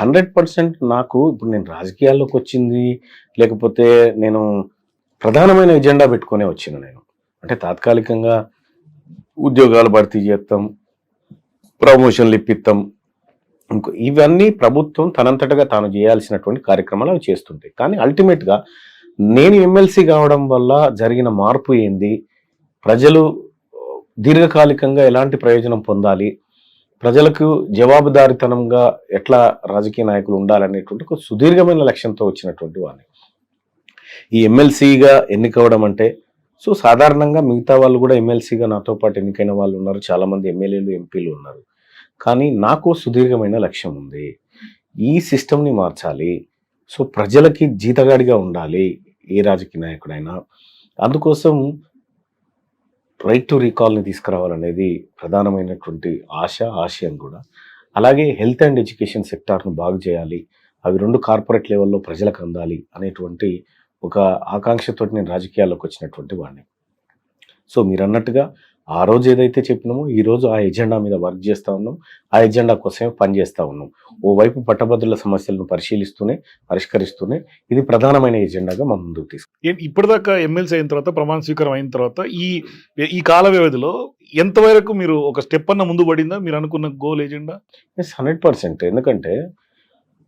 Hundred percent నాకు ఇప్పుడు నేను రాజకీయాల్లోకి వచ్చింది లేకపోతే నేను ప్రధానమైన ఎజెండా పెట్టుకునే వచ్చిన నేను. అంటే తాత్కాలికంగా ఉద్యోగాలు భర్తీ చేస్తాం ప్రమోషన్లు ఇప్పిస్తాం ఇంకో ఇవన్నీ ప్రభుత్వం తనంతటగా తాను చేయాల్సినటువంటి కార్యక్రమాలు అవి చేస్తుంటాయి. కానీ అల్టిమేట్గా నేను ఎమ్మెల్సీ కావడం వల్ల జరిగిన మార్పు ఏంది? ప్రజలు దీర్ఘకాలికంగా ఎలాంటి ప్రయోజనం పొందాలి? ప్రజలకు జవాబుదారితనంగా ఎట్లా రాజకీయ నాయకులు ఉండాలనేటువంటి ఒక సుదీర్ఘమైన లక్ష్యంతో వచ్చినటువంటి వాడిని ఈ ఎమ్మెల్సీగా ఎన్నికవడం అంటే సో సాధారణంగా మిగతా వాళ్ళు కూడా ఎమ్మెల్సీగా నాతో పాటు ఎన్నికైన వాళ్ళు ఉన్నారు చాలామంది ఎమ్మెల్యేలు ఎంపీలు ఉన్నారు. కానీ నాకు సుదీర్ఘమైన లక్ష్యం ఉంది. ఈ సిస్టమ్ని మార్చాలి. సో ప్రజలకి జీతగాడిగా ఉండాలి. ఏ రాజకీయ నాయకుడైనా. అందుకోసం రైట్ టు రీకాల్ని తీసుకురావాలనేది ప్రధానమైనటువంటి ఆశ ఆశయం కూడా. అలాగే హెల్త్ అండ్ ఎడ్యుకేషన్ సెక్టార్ను బాగు చేయాలి. అవి రెండు కార్పొరేట్ లెవెల్లో ప్రజలకు అందాలి అనేటువంటి ఒక ఆకాంక్షతో నేను రాజకీయాల్లోకి వచ్చినటువంటి వాడిని. సో మీరు అన్నట్టుగా ఆ రోజు ఏదైతే చెప్పినామో ఈ రోజు ఆ ఎజెండా మీద వర్క్ చేస్తూ ఉన్నాం. ఆ ఎజెండా కోసమే పనిచేస్తూ ఉన్నాం. ఓవైపు పట్టభద్రుల సమస్యలను పరిశీలిస్తూనే పరిష్కరిస్తూనే ఇది ప్రధానమైన ఎజెండాగా మా ముందుకు తీసుకు. ఇప్పటిదాకా ఎమ్మెల్సీ అయిన తర్వాత ప్రమాణ స్వీకారం అయిన తర్వాత ఈ ఈ కాల వ్యవధిలో ఎంతవరకు మీరు ఒక స్టెప్ అన్న ముందు పడిందా? మీరు అనుకున్న goal agenda yes hundred percent. ఎందుకంటే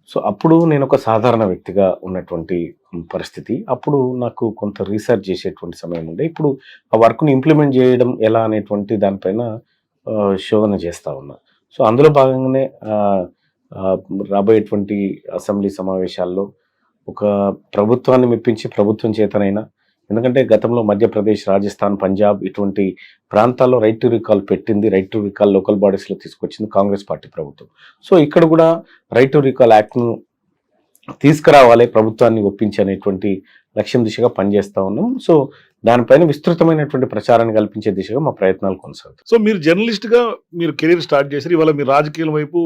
సో అప్పుడు నేను ఒక సాధారణ వ్యక్తిగా ఉన్నటువంటి పరిస్థితి. అప్పుడు నాకు కొంత రీసెర్చ్ చేసేటువంటి సమయం ఉండే. ఇప్పుడు ఆ వర్క్ని ఇంప్లిమెంట్ చేయడం ఎలా అనేటువంటి దానిపైన శోధన చేస్తూ ఉన్నా. సో అందులో భాగంగానే రాబోయేటువంటి అసెంబ్లీ సమావేశాల్లో ఒక ప్రభుత్వాన్ని మెప్పించి ప్రభుత్వం చేతనైనా ఎందుకంటే గతంలో మధ్యప్రదేశ్ రాజస్థాన్ పంజాబ్ ఇటువంటి ప్రాంతాల్లో రైట్ టు రికాల్ పెట్టింది రైట్ టు రికాల్ లోకల్ బాడీస్లో తీసుకొచ్చింది కాంగ్రెస్ పార్టీ ప్రభుత్వం. సో ఇక్కడ కూడా రైట్ టు రికాల్ యాక్ట్ను తీసుకురావాలి ప్రభుత్వాన్ని ఒప్పించి అనేటువంటి లక్ష్యం దిశగా పనిచేస్తూ ఉన్నాం. సో దానిపైన విస్తృతమైనటువంటి ప్రచారాన్ని కల్పించే దిశగా మా ప్రయత్నాలు కొనసాగుతాయి. సో మీరు జర్నలిస్ట్గా మీరు కెరీర్ స్టార్ట్ చేశారు ఇవాళ మీరు రాజకీయాల వైపు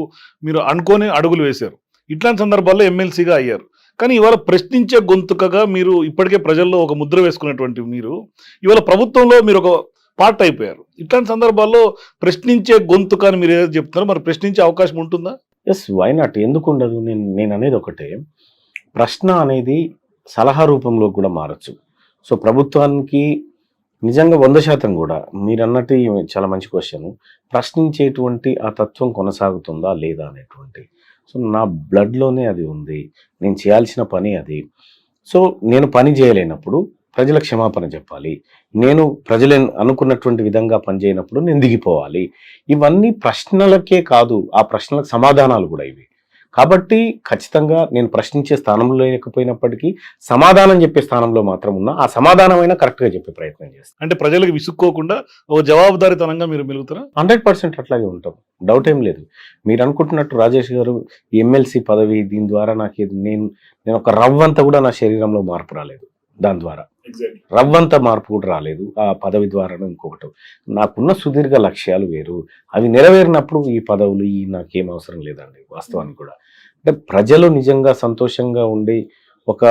మీరు అనుకోని అడుగులు వేశారు. ఇట్లాంటి సందర్భాల్లో ఎమ్మెల్సీగా అయ్యారు. కానీ ఇవాళ ప్రశ్నించే గొంతుకగా మీరు ఇప్పటికే ప్రజల్లో ఒక ముద్ర వేసుకున్నటువంటి మీరు. ఇవాళ ప్రభుత్వంలో మీరు ఒక పార్ట్ అయిపోయారు. ఇట్లాంటి సందర్భాల్లో ప్రశ్నించే గొంతుక అని మీరు ఏదైతే చెప్తున్నారో మరి ప్రశ్నించే అవకాశం ఉంటుందా? ఎస్ వై నాట్ ఎందుకు ఉండదు నేను నేను అనేది ఒకటే. ప్రశ్న అనేది సలహా రూపంలో కూడా మారచ్చు. సో ప్రభుత్వానికి నిజంగా వంద శాతం కూడా మీరు అన్నట్టు చాలా మంచి క్వశ్చన్ ప్రశ్నించేటువంటి ఆ తత్వం కొనసాగుతుందా లేదా అనేటువంటి సో నా బ్లడ్లోనే అది ఉంది. నేను చేయాల్సిన పని అది. సో నేను పని చేయలేనప్పుడు ప్రజల క్షమాపణ చెప్పాలి. నేను ప్రజలు అనుకున్నటువంటి విధంగా పనిచేయనప్పుడు నేను దిగిపోవాలి. ఇవన్నీ ప్రశ్నలకే కాదు ఆ ప్రశ్నలకు సమాధానాలు కూడా ఇవి. కాబట్టి ఖచ్చితంగా నేను ప్రశ్నించే స్థానంలో లేకపోయినప్పటికీ సమాధానం చెప్పే స్థానంలో మాత్రం ఉన్నా ఆ సమాధానమైనా కరెక్ట్గా చెప్పే ప్రయత్నం చేస్తాను అంటే ప్రజలకు విసుక్కోకుండా ఒక జవాబుదారీతనంగా మీరు మెలుగుతారా? హండ్రెడ్ పర్సెంట్ అట్లాగే ఉంటాం. డౌట్ ఏం లేదు. మీరు అనుకుంటున్నట్టు రాజేష్ గారు ఎమ్మెల్సీ పదవి దీని ద్వారా నాకు నేను నేను ఒక రవ్వంతా కూడా నా శరీరంలో మార్పు రాలేదు. దాని ద్వారా. రవ్వంత మార్పు కూడా రాలేదు. ఆ పదవి ద్వారా ఇంకొకటి. నాకున్న సుదీర్ఘ లక్ష్యాలు వేరు. అవి నెరవేరినప్పుడు ఈ పదవులు ఈ నాకేం అవసరం లేదండి వాస్తవానికి కూడా. అంటే ప్రజలు నిజంగా సంతోషంగా ఉండి ఒక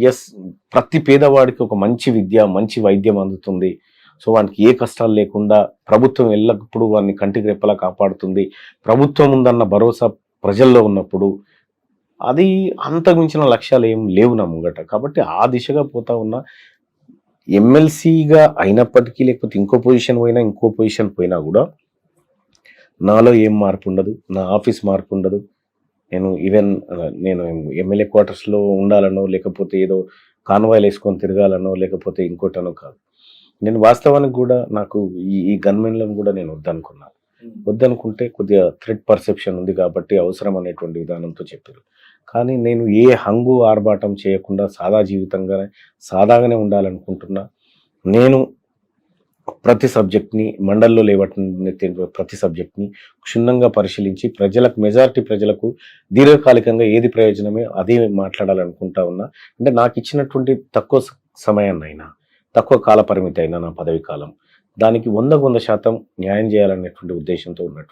ఎస్ ప్రతి పేదవాడికి ఒక మంచి విద్య మంచి వైద్యం అందుతుంది. సో వానికి ఏ కష్టాలు లేకుండా ప్రభుత్వం ఎల్లప్పుడూ వాడిని కంటికి రెప్పలా కాపాడుతుంది. ప్రభుత్వం ఉందన్న భరోసా ప్రజల్లో ఉన్నప్పుడు అది అంతకు మించిన లక్ష్యాలు ఏం లేవు నా ముంగట. కాబట్టి ఆ దిశగా పోతా ఉన్నా ఎమ్మెల్సీగా అయినప్పటికీ లేకపోతే ఇంకో పొజిషన్ పోయినా ఇంకో పొజిషన్ పోయినా కూడా నాలో ఏం మార్పు ఉండదు నా ఆఫీస్ మార్పు ఉండదు. నేను ఈవెన్ నేను ఎమ్మెల్యే క్వార్టర్స్లో ఉండాలనో లేకపోతే ఏదో కాన్వాయిలు వేసుకొని తిరగాలనో లేకపోతే ఇంకోటనో కాదు. నేను వాస్తవానికి కూడా నాకు ఈ ఈ గన్మెన్లను కూడా నేను వద్దనుకున్నాను Hmm. వద్దనుకుంటే కొద్దిగా థ్రెడ్ పర్సెప్షన్ ఉంది కాబట్టి అవసరం అనేటువంటి విధానంతో చెప్పారు. కానీ నేను ఏ హంగు ఆర్భాటం చేయకుండా సాదా జీవితంగానే సాదాగానే ఉండాలనుకుంటున్నా నేను ప్రతి సబ్జెక్ట్ని మండల్లో లేవట్టిన ప్రతి సబ్జెక్ట్ని క్షుణ్ణంగా పరిశీలించి ప్రజలకు మెజారిటీ ప్రజలకు దీర్ఘకాలికంగా ఏది ప్రయోజనమే అదే మాట్లాడాలనుకుంటా ఉన్నా అంటే నాకు ఇచ్చినటువంటి తక్కువ సమయాన్నైనా తక్కువ కాల పరిమితి అయినా నా పదవి కాలం దానికి వందకు వంద శాతం న్యాయం చేయాలనేటువంటి ఉద్దేశంతో ఉన్నట్టు.